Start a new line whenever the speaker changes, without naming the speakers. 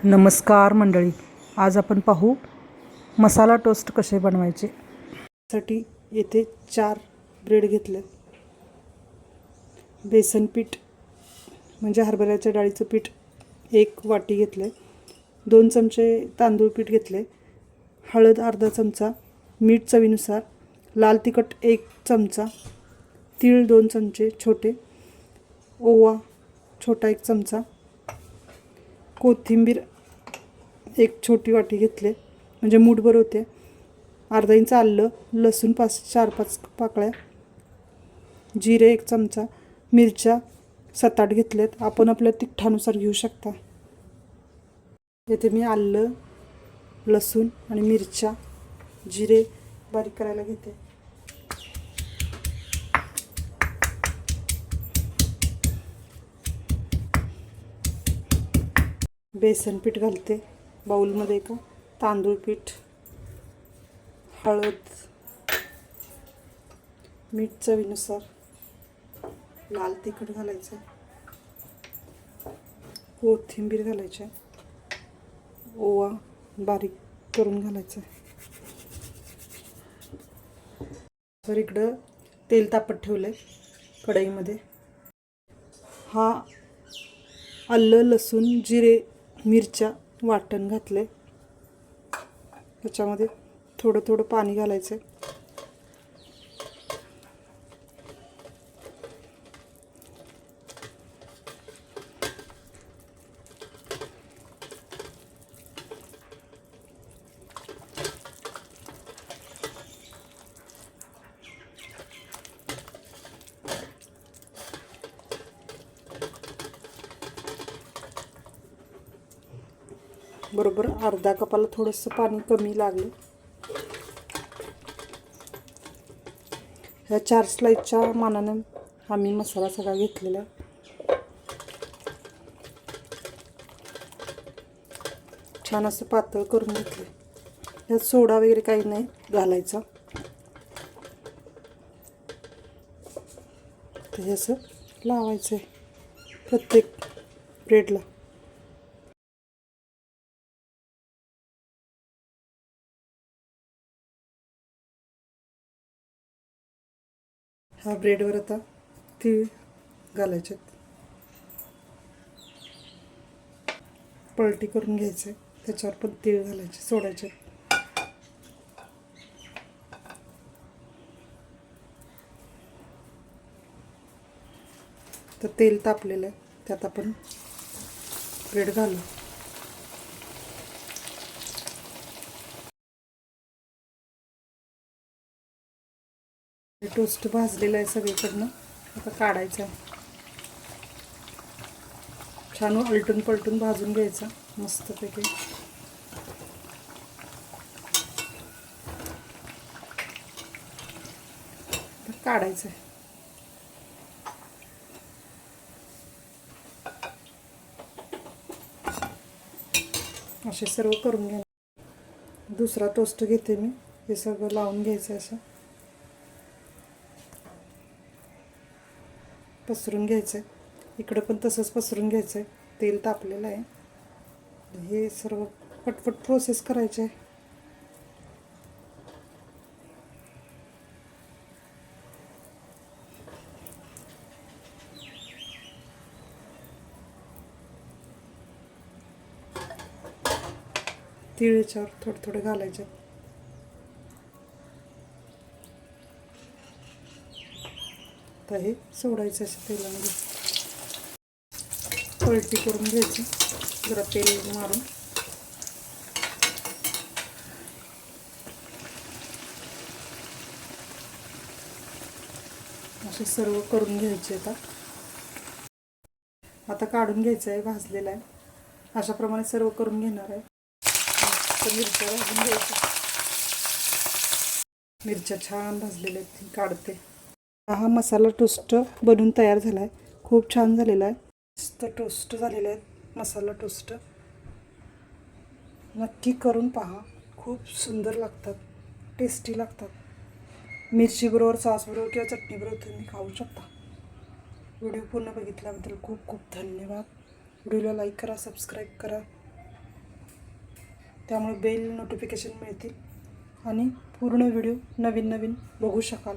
नमस्कार मंडळी आज आपण पाहू मसाला टोस्ट कसे बनवायचे. साठी येथे चार ब्रेड घेतले बेसन पीठ म्हणजे हरभऱ्याच्या डाळीचं पीठ एक वाटी घेतले दोन चमचे तांदूळ पीठ घेतले हळद अर्धा चमचा मीठ चवीनुसार. लाल तिखट एक चमचा तीळ दोन चमचे छोटे ओवा छोटा एक चमचा कोथिंबीर एक छोटी वाटी घेतले. म्हणजे मूठभर होते. अर्धा इंच आलं लसूण पाच चार पाच पाकळ्या जिरे एक चमचा मिरच्या सात आठ घेतल्यात. आपण आपल्या तिखठानुसार घेऊ शकता. येथे मी आलं लसूण आणि मिरच्या जिरे बारीक करायला घेते. बेसन पीठ घालते बाऊलमध्ये एका तांदूळ पीठ हळद मीठ चवीनुसार लाल तिखट घालायचं कोथिंबीर घालायचे ओवा बारीक करून घालायचं. तर इकडं तेल तापत ठेवलं आहे कढईमध्ये. हा आलं लसूण जिरे मिरच्या वाटण घातले त्याच्यामध्ये थोडं थोडं पाणी घालायचं बरोबर अर्धा कपाला थोडंसं पाणी कमी लागलं. ह्या चार स्लाईसच्या मानानं आम्ही मसाला सगळा घेतलेला छान असं पातळ करून घेतलं ह्यात सोडा वगैरे काही नाही घालायचा. तर हे असं लावायचं आहे प्रत्येक ब्रेडला ह्या ब्रेडवर आता तीळ घालायचे पलटी करून घ्यायचे त्याच्यावर पण तीळ घालायचे सोडायचे तर तेल तापलेलं आहे. त्यात आपण ब्रेड घालू. हे टोस्ट भाजलेलं आहे सगळीकडनं. आता काढायचं आहे. छान अलटून पलटून भाजून घ्यायचा मस्तपैकी. काढायचं आहे. असे सर्व करून घ्या दुसरा टोस्ट घेते मी. हे सगळं लावून घ्यायचं असं. पसरून घ्यायचं आहे इकडं पण तसंच पसरून घ्यायचं आहे तेल तापलेलं आहे. हे सर्व पटपट प्रोसेस करायचे आहे तीळ थोडं थोडं घालायचे. आता हे सोडायचं असं तेलामध्ये पलटी करून घ्यायची. जरा तेल मारून. असे सर्व करून घ्यायचे आता. आता काढून घ्यायचं आहे भाजलेला आहे. अशाप्रमाणे सर्व करून घेणार आहे. मिरच्या भाजून घ्यायच्या. मिरच्या छान भाजलेल्या आहेत ती काढते. हा मसाला टोस्ट बनवून तयार झाला आहे खूप छान झालेला आहे. मस्त टोस्ट झालेला आहे मसाला टोस्ट. नक्की करून पहा. खूप सुंदर लागतात. टेस्टी लागतात. मिरचीबरोबर सासबरोबर किंवा चटणीबरोबर तुम्ही खाऊ शकता. व्हिडिओ पूर्ण बघितल्याबद्दल खूप खूप धन्यवाद. व्हिडिओला लाईक करा सबस्क्राईब करा. त्यामुळे बेल नोटिफिकेशन मिळतील. आणि पूर्ण व्हिडिओ नवीन नवीन बघू शकाल.